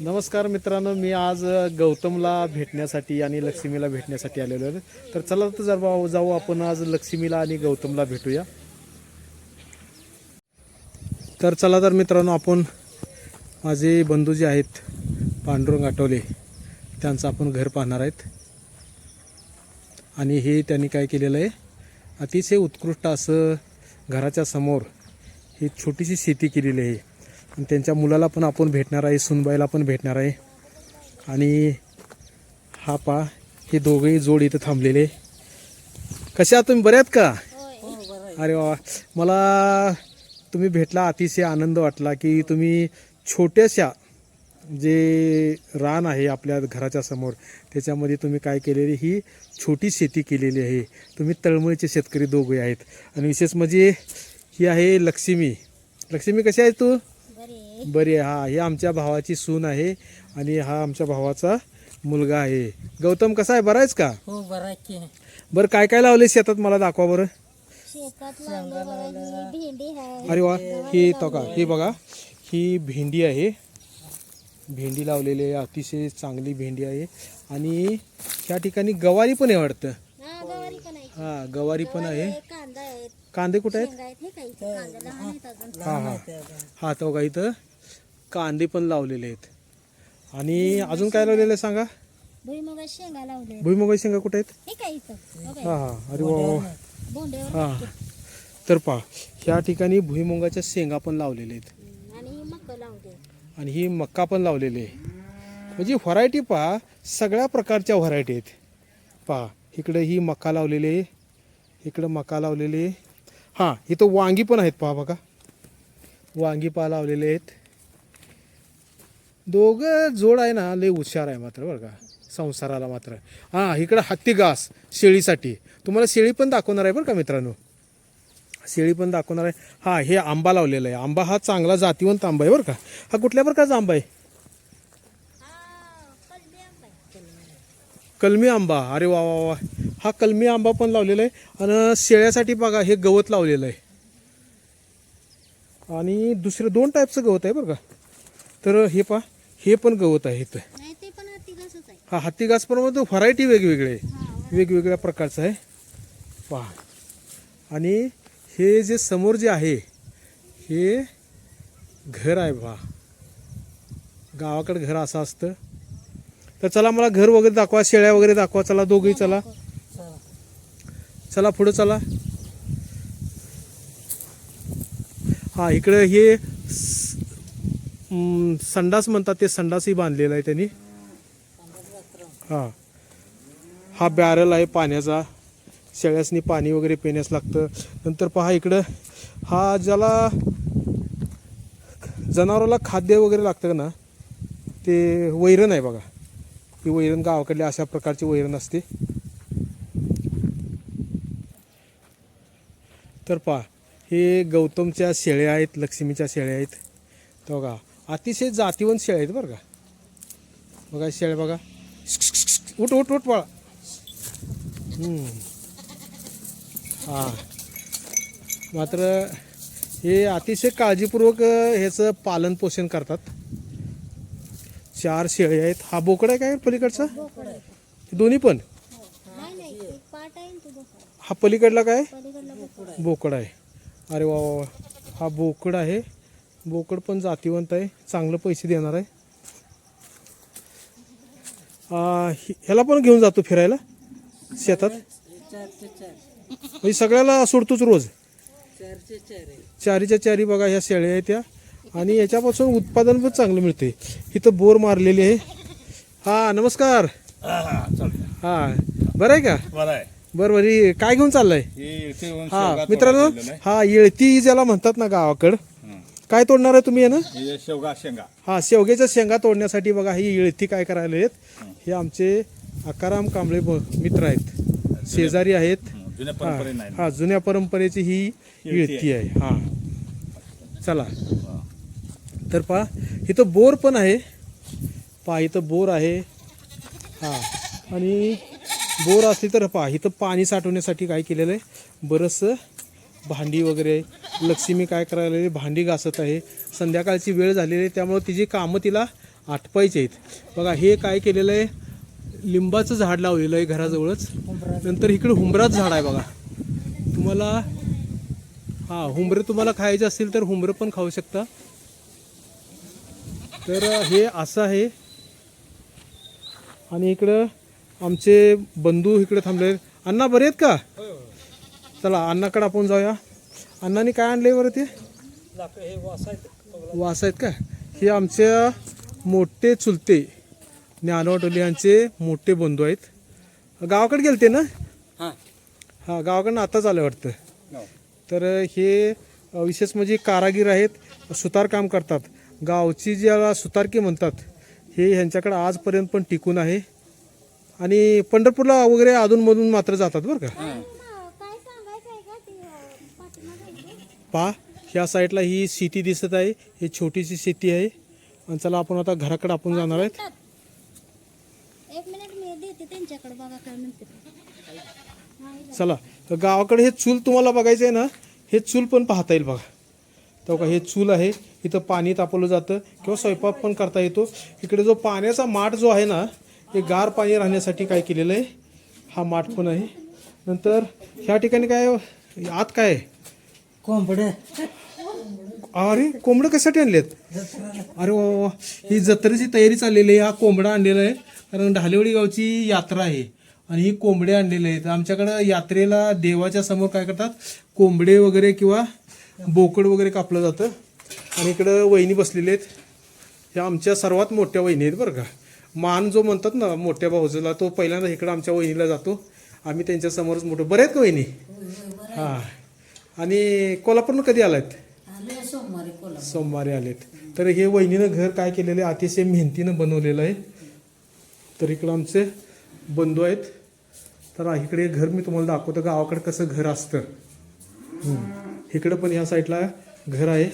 नमस्कार मित्रांनो मी आज गौतमला भेटण्यासाठी आणि लक्ष्मीला भेटण्यासाठी आलेलो आहे. तर चला तर जर भाऊ जाऊ आपण आज लक्ष्मीला आणि गौतमला भेटूया. तर चला तर मित्रांनो आपण माझे बंधू जे आहेत पांडुरंग आठवले. त्यांचं आपण घर पाहणार आहेत. आणि हे त्यांनी काय केलेलं आहे अतिशय उत्कृष्ट असं घराच्या समोर ही छोटीशी शेती केलेली आहे. आणि त्यांच्या मुलाला पण आपण भेटणार आहे सुनबाईला पण भेटणार आहे. आणि हा पा हे दोघंही जोड इथं थांबलेले. कसे आहात तुम्ही? बऱ्यात का? अरे वा. मला तुम्ही भेटला अतिशय आनंद वाटला की तुम्ही छोट्याशा जे रान आहे आपल्या घराच्या समोर त्याच्यामध्ये तुम्ही काय केलेली ही छोटी शेती केलेली आहे. तुम्ही तळमळीचे शेतकरी दोघे आहेत. आणि विशेष म्हणजे ही आहे लक्ष्मी. लक्ष्मी कशी आहे तू? बरे आहे. हा ही आमच्या भावाची सून आहे आणि हा आमच्या भावाचा मुलगा आहे. गौतम कसा आहे? बरा आहेस का? हो बरा की. बरं काय काय लावले शेतात? मला दाखवा बरं. शेतात लावलं बघा ही भेंडी आहे. अरे वा ही तो का ही बघा ही भेंडी आहे. भेंडी लावलेली आहे अतिशय चांगली भेंडी आहे. आणि ह्या ठिकाणी गवारी पण आहे वाटतं. हा गवारी पण आहे. गवारी पण आहे. कांदा कुठे आहेत? हे हा हा. हा तो का इथं? कांदे पण लावलेले आहेत. आणि अजून काय लावलेलं आहे सांगा? भुईमुगा शेंगा लावले भुईमुगाची शेंगा कुठे आहेत? हे काय इथं? बघा, हा हा. अरे वा वा. बोंड्यावर हा. तर पहा ह्या ठिकाणी भुईमुगाच्या शेंगा पण लावलेल्या आहेत. आणि मक्क लावले आणि ही मक्का पण लावलेली आहे. म्हणजे व्हरायटी पहा सगळ्या प्रकारच्या व्हरायटी आहेत. पहा इकडं ही मका लावलेली आहे. इकडं मका लावलेली आहे. हां इथं वांगी पण आहेत पहा बघा. वांगी पहा लावलेले आहेत. दोघं जोड आहे ना लय हुशार आहे मात्र बरं का. संसाराला मात्र. हां इकडं हत्ती घास शेळीसाठी. तुम्हाला शेळी पण दाखवणार आहे बरं का मित्रांनो? शेळी पण दाखवणार आहे. हा हे आंबा लावलेला आहे. आंबा हा चांगला जातीवंत आंबा आहे बरं का. हा कुठल्या प्रकारचा आंबा आहे? कलमी आंबा. अरे वा वा वा. हा कलमी आंबा पण लावलेला आहे. आणि शेळ्यासाठी बघा हे गवत लावलेलं आहे. आणि दुसरं दोन टाईपचं गवत आहे बरं का. तर हे पहा. हे पण गवत आहे इथं. नाही ते पण हत्ती घासच आहे. हा हत्ती घास पण मध्ये व्हरायटी वेगवेगळे. आहे हा वेगवेगळ्या प्रकारचं आहे. पहा. आणि हे जे समोर जे आहे हे घर आहे पहा गावाकडे घर असं असतं. तर चला मला घर वगैरे दाखवा शेळ्या वगैरे दाखवा चला दोघेही चला. चला पुढं चला. हा इकडे हे संडास म्हणतात ते संडासही बांधलेलं आहे त्यांनी. हां. हा बॅरल आहे पाण्याचा. शेळ्यासनी पाणी वगैरे पिण्यास लागतं. नंतर पहा इकडं. हा ज्याला जनावराला खाद्य वगैरे लागतं ना ते वैरण आहे बघा. ही वैरण गावाकडले अशा प्रकारची वैरण असते. तर पहा हे गौतमच्या शेळ्या आहेत लक्ष्मीच्या शेळ्या आहेत. तर बघा अतिशय जातीवंत शेळ्या आहेत बरं का. बघा शेळ्या बघा. उठ उठ उठ बाळा. हां. मात्र हे अतिशय काळजीपूर्वक ह्याचं पालन पोषण करतात. चार शेळी आहेत. हा बोकड आहे काय पलीकडचा? दोन्ही पण? हा पलीकडला काय? बोकड. आहे. अरे वा वा वा. हा बोकड आहे. बोकड पण जातीवंत आहे चांगलं पैसे देणार आहे. ह्याला पण घेऊन जातो फिरायला शेतात? म्हणजे सगळ्याला सोडतोच रोज? चारीच्या चारी बघा ह्या शेळ्या आहेत त्या. आणि याच्यापासून उत्पादन पण चांगलं मिळते इथं बोर मारलेली आहे. हा नमस्कार. हा बरं आहे का? बरं आहे. बरं बरं. काय घेऊन चाललंय? हे हा मित्रांनो हा येळती ज्याला म्हणतात ना गावाकडं. काय तोडणार आहे तुम्ही ना? हं. शेवगा शेंगा. हा शेवग्याच्या शेंगा तोडण्यासाठी बघा ही येळती काय करायला आहेत? हे आमचे अकाराम कांबळे मित्र आहेत. शेजारी आहेत. हं. जुन्या परंपरे नाही. हा जुन्या परंपरेची ही येळती आहे. हा. चला. तर पहा इथं बोर पण आहे. पहा इथं बोर आहे. हा. आणि बोर असली तर पहा इथं पाणी साठवण्यासाठी काय केलेलं आहे? बरंचसं भांडी वगैरे. लक्ष्मी काय करायला लागली? भांडी घासत आहे. संध्याकाळची वेळ झालेली आहे त्यामुळं तिची कामं तिला आटपायची आहेत. बघा हे काय केलेलं आहे? लिंबाचं झाड लावलेलं आहे घराजवळच. नंतर इकडे हुंबराचं झाड आहे बघा. तुम्हाला हां हुंबरं तुम्हाला खायचे असतील तर हुंबरं पण खाऊ शकता. तर हे असं आहे. आणि इकडं आमचे बंधू इकडे थांबले अण्णा बरे आहेत का? चला अण्णाकडे आपण जाऊया. अण्णाने काय आणलंय बरं ते? वास आहेत. का हे आमच्या मोठे चुलते ज्ञानवाटोली यांचे मोठे बंधू आहेत. गावाकडे गेलते ना? हां. हा गावाकडनं आताच आलं वाटतं. तर हे विशेष म्हणजे कारागीर आहेत सुतार काम करतात. गावची ज्याला सुतारकी म्हणतात हे ह्यांच्याकडे आजपर्यंत पण टिकून आहे. आणि पंढरपूरला वगैरे अधूनमधून मात्र जातात बरं का काय सांगायचं आहे का ते पाठीमागे पहा. ह्या साईडला ही शेती दिसत आहे. ही छोटीशी शेती आहे. आणि चला आपण आता घराकडे आपण जाणार आहेत. एक मिनिट मी देते त्यांच्याकडे बघा काय म्हणते चला. तर गावाकडे हे चूल तुम्हाला बघायचं आहे ना हे चूल पण पाहता येईल बघा. तो का हे चूल आहे. इथं पाणी तापवलं जातं किंवा स्वयंपाक पण करता येतो. इकडे जो पाण्याचा माठ जो आहे ना हे गार पाणी राहण्यासाठी काय केलेलं आहे? हा माठ पण आहे. नंतर ह्या ठिकाणी काय? आत काय आहे? कोंबड्या अरे कोंबडं कशासाठी आणलेत? अरे वा वा. ही जत्रेची तयारी चाललेली आहे हा कोंबडा आणलेला आहे. कारण ढालेवडी गावची यात्रा आहे. आणि ही कोंबडे आणलेले आहेत. आमच्याकडं यात्रेला देवाच्या समोर काय करतात? कोंबडे वगैरे किंवा बोकड वगैरे कापलं जातं. आणि इकडं वहिनी बसलेले आहेत. ह्या आमच्या सर्वात मोठ्या वहिनी आहेत बरं का. मान जो म्हणतात ना मोठ्या भाऊजला तो पहिल्यांदा इकडं आमच्या वहिनीला जातो. आम्ही त्यांच्या समोरच मोठं. बरे आहेत का वहिनी? हां. आणि कोल्हापूरनं कधी आलात आले सोमवारी कोल्हापूर. सोमवारी आलेत. तर हे वहिनीनं घर काय केलेलं आहे? अतिशय मेहनतीनं बनवलेलं आहे. तर इकडं आमचे बंधू आहेत. तर इकडे घर मी तुम्हाला दाखवतो गावाकडे कसं घर असतं. इकडं पण ह्या साईडला घर आहे.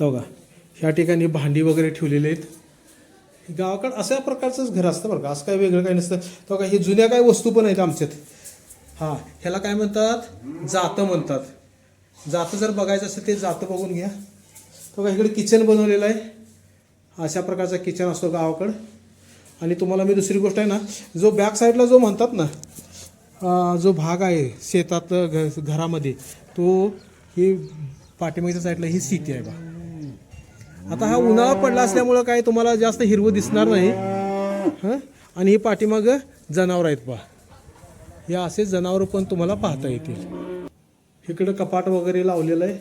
तो का ह्या ठिकाणी भांडी वगैरे ठेवलेली आहेत. गावाकडे अशा प्रकारचंच घर असतं बरं का? असं काय वेगळं काही नसतं. तो का हे जुन्या काय वस्तू पण आहेत आमच्यात. हां ह्याला काय म्हणतात? जातं म्हणतात. जातं जर बघायचं असेल ते जातं बघून घ्या. तो का इकडे किचन बनवलेलं आहे. अशा प्रकारचा किचन असतो गावाकडं. आणि तुम्हाला मी दुसरी गोष्ट आहे ना जो बॅक साईडला जो म्हणतात ना जो भाग आहे शेतात घ घरामध्ये तो ही पाठीमागच्या साईडला ही सिटी आहे बा. आता हा उन्हाळा पडला असल्यामुळं काय तुम्हाला जास्त हिरवं दिसणार नाही हं? आणि ही पाठीमागं जनावर आहेत पहा हे असे जनावरं पण तुम्हाला पाहता येतील. इकडं कपाट वगैरे लावलेलं आहे.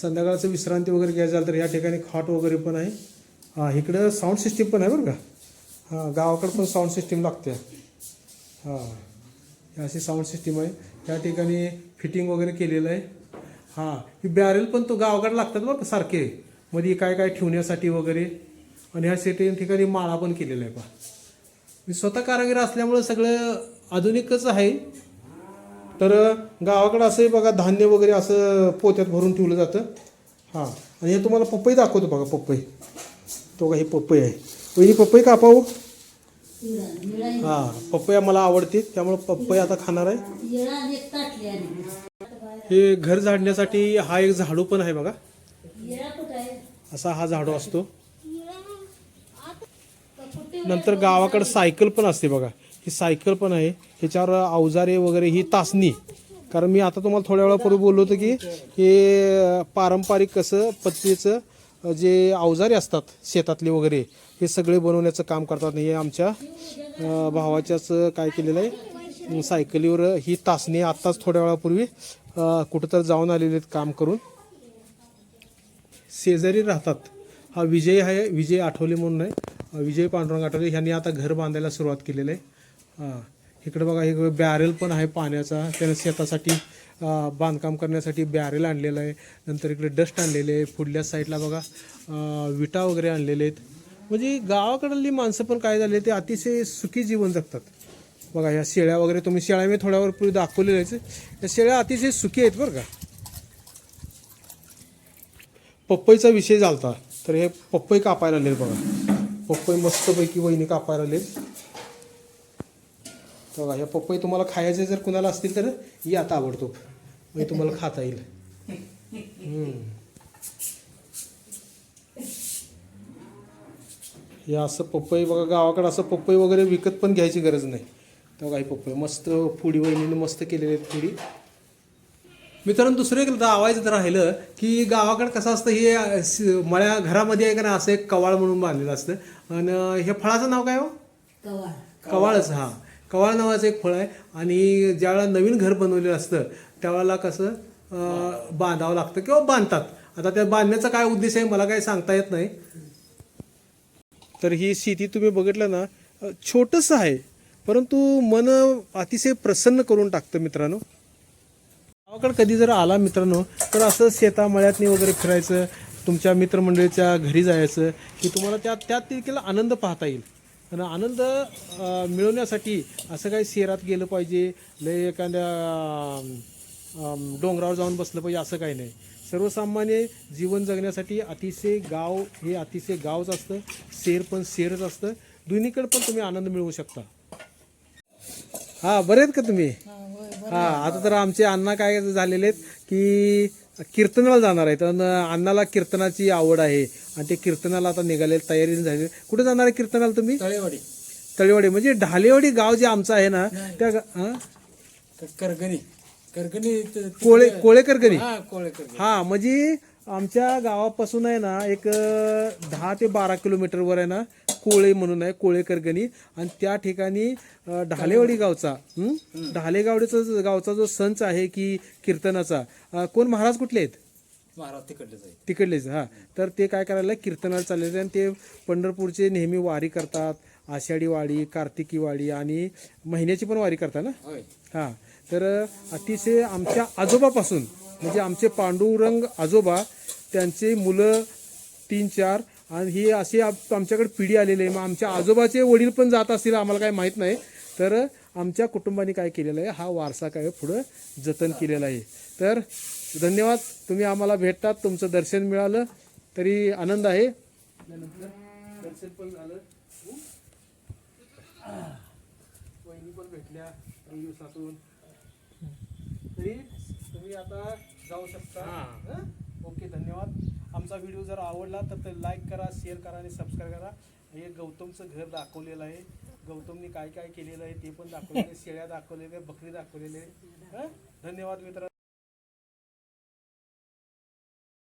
संध्याकाळचं विश्रांती वगैरे घ्यायचं झालं तर या ठिकाणी खाट वगैरे पण आहे. हां इकडं साऊंड सिस्टीम पण आहे बरं का? हां गावाकडं पण साऊंड सिस्टीम लागते. हां हे अशी साऊंड सिस्टीम आहे. त्या ठिकाणी फिटिंग वगैरे केलेलं आहे. हां ही बॅरेल पण तो गावाकडे लागतात बरं का सारखे? मध्ये काय काय ठेवण्यासाठी वगैरे. आणि ह्या सिटी ठिकाणी माळा पण केलेला आहे पहा. मी स्वतः कारागीर असल्यामुळं सगळं आधुनिकच आहे. तर गावाकडं असंही बघा धान्य वगैरे असं पोत्यात भरून ठेवलं जातं. हां. आणि हे तुम्हाला पपई दाखवतो बघा पपई. तो का हे पपई आहे. पहिली पपई कापावं? हां पपया मला आवडते त्यामुळं पपई आता खाणार आहे. हे घर झाडण्यासाठी हा एक झाडू पण आहे बघा. असा हा झाडू असतो. नंतर गावाकडे सायकल पण असते बघा. ही सायकल पण आहे. ह्याच्यावर अवजारे वगैरे ही तासणी. कारण मी आता तुम्हाला थोड्या वेळापूर्वी बोललो होतो की हे पारंपरिक कसं पद्धतीचं जे अवजारे असतात शेतातले वगैरे हे सगळे बनवण्याचं काम करतात. हे आमच्या भावाच्याच काय केलेलं आहे सायकलीवर ही तासणी आत्ताच थोड्या वेळापूर्वी अं, कुठं तर जाऊन आलेले आहेत काम करून. शेजारी राहतात. हा विजय आहे विजय आठवले म्हणून आहे. विजय पांडुरंग आठवले ह्यांनी आता घर बांधायला सुरुवात केलेलं आहे. हां. इकडं बघा हे बॅरेल पण आहे पाण्याचा. त्यानं शेतासाठी बांधकाम करण्यासाठी बॅरेल आणलेलं आहे. नंतर इकडे डस्ट आणलेले आहे. पुढल्या साईडला बघा विटा वगैरे आणलेले आहेत. म्हणजे गावाकडली माणसं पण काय झाले ते अतिशय सुखी जीवन जगतात. बघा ह्या शेळ्या वगैरे तुम्ही शेळ्या मी थोड्यावर पूर्वी दाखवलेल्या आहेत. या शेळ्या अतिशय सुखी आहेत बरं का. पपईचा विषय झालता तर हे पप्पई कापायला आले बघा. पप्पई मस्तपैकी वहिनी कापायला आले बघा ह्या पपई तुम्हाला खायचे जर कुणाला असतील तर या ताबडतोब म्हणजे तुम्हाला खाता येईल. हे असं पपई बघा गावाकडे असं पपई वगैरे विकत पण घ्यायची गरज नाही. तेव्हा काही पपई मस्त पुडी वहिनीने मस्त केलेली आहेत पुडी. मित्रांनो दुसरं एक दावायचं तर राहिलं की गावाकडे कसं असतं हे मळ्या घरामध्ये आहे का ना असं एक कवाळ म्हणून बांधलेलं असतं. आणि हे फळाचं नाव काय हो? कवा कवाळच हा. कवाळ नावाचं एक फळ आहे. आणि ज्यावेळेला नवीन घर बनवलेलं असतं त्यावेळेला कसं बांधावं लागतं किंवा बांधतात. आता त्या बांधण्याचा काय उद्देश आहे मला काही सांगता येत नाही. तर ही शेती तुम्ही बघितलं ना छोटंसं आहे. परंतु मन अतिशय प्रसन्न करून टाकतं मित्रांनो. गावाकडे कधी जर आला मित्रांनो तर असं शेतामळ्यातनी वगैरे फिरायचं तुमच्या मित्रमंडळीच्या घरी जायचं की तुम्हाला त्या त्यात देखील आनंद पाहता येईल. आणि आनंद मिळवण्यासाठी असं काही शहरात गेलं पाहिजे लय एखाद्या डोंगरावर जाऊन बसलं पाहिजे असं काही नाही. सर्वसामान्य जीवन जगण्यासाठी अतिशय गाव हे अतिशय गावच असतं शेर पण शेरच असतं. दोन्हीकडे पण तुम्ही आनंद मिळवू शकता. हा बरे आहेत का तुम्ही? हा आता तर आमचे अण्णा काय झालेले आहेत की कीर्तनाला जाणार आहेत आणि अण्णाला कीर्तनाची आवड आहे. आणि ते कीर्तनाला आता निघाले तयारी झाली. कुठे जाणार आहे कीर्तनाला तुम्ही? तळेवाडी. तळेवाडी. म्हणजे ढालेवाडी गाव जे आमचं आहे ना त्या हा? करगणी. करगणी कोळे कोळेकर गणी हा कोळेकर हा म्हणजे आमच्या गावापासून आहे ना एक दहा ते बारा किलोमीटरवर आहे ना कोळे म्हणून आहे कोळेकर गणी आणि त्या ठिकाणी ढालेवाडी गावचा? ढालेगावडीचा गावचा जो संच आहे की कीर्तनाचा कोण महाराज कुठले आहेत? महाराज तिकडलेच आहे. तिकडलेच हा. तर ते काय करायला कीर्तनाला चाललेले आणि ते पंढरपूरचे नेहमी वारी करतात. आषाढी वाडी कार्तिकी वाडी आणि महिन्याची पण वारी करतात ना? हा. तर अतिशय आमच्या आजोबापासून म्हणजे आमचे पांडुरंग आजोबा त्यांचे मुलं तीन चार आणि ही अशी आप- आमच्याकडे पिढी आलेली आहे. मग आमच्या आजोबाचे वडील पण जात असतील आम्हाला काही माहीत नाही. तर आमच्या कुटुंबाने काय केलेलं आहे? हा वारसा काय पुढं जतन केलेला आहे. तर धन्यवाद. तुम्ही आम्हाला भेटतात. तुमचं दर्शन मिळालं. तरी आनंद आहे. दर्शन पण झालं. वहिनी पण भेटल्या. दिवसातून. तरी तुम्ही आता जाऊ शकता. हं? ओके धन्यवाद. आमचा व्हिडिओ जर आवडला तर ते लाईक करा शेअर करा आणि सबस्क्राईब करा. हे गौतमचं घर दाखवलेलं आहे. गौतमने काय काय केलेलं आहे ते पण दाखवलेलं आहे. शेळ्या दाखवलेल्या बकरी दाखवलेली आहे हं? धन्यवाद मित्र